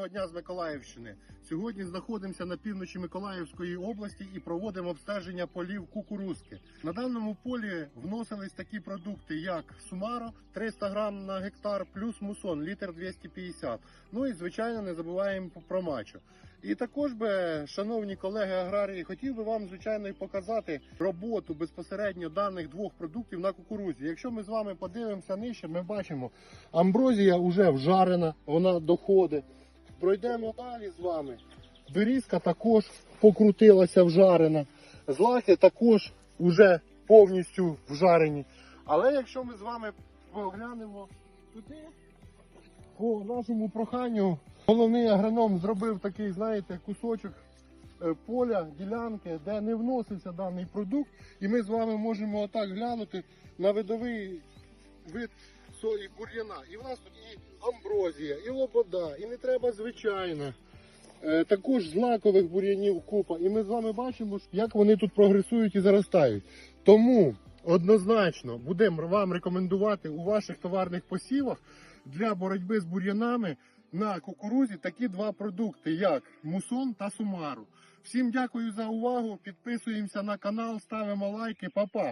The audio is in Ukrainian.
Доброго дня з Миколаївщини. Сьогодні знаходимося на півночі Миколаївської області і проводимо обстеження полів кукурузки. На даному полі вносились такі продукти, як Сумаро 300 грам на гектар, плюс мусон літр 250. Ну і звичайно не забуваємо про мачо. І також би, шановні колеги аграрії, хотів би вам звичайно і показати роботу безпосередньо даних двох продуктів на кукурузі. Якщо ми з вами подивимося нижче, ми бачимо, амброзія вже вжарена, вона доходить. Пройдемо далі з вами. Берізка також покрутилася вжарена. Злаки також вже повністю вжарені. Але якщо ми з вами поглянемо туди, по нашому проханню, головний агроном зробив такий, знаєте, кусочок е, поля, ділянки, де не вносився даний продукт. І ми з вами можемо отак глянути на видовий вид сої бур'яна. І в нас тут і амброзія, і лобода, і не треба звичайна. Е, Також злакових бур'янів купа. І ми з вами бачимо, як вони тут прогресують і заростають. Тому однозначно будемо вам рекомендувати у ваших товарних посівах для боротьби з бур'янами на кукурузі такі два продукти, як мусон та сумару. Всім дякую за увагу. Підписуємося на канал, ставимо лайки, Па-па!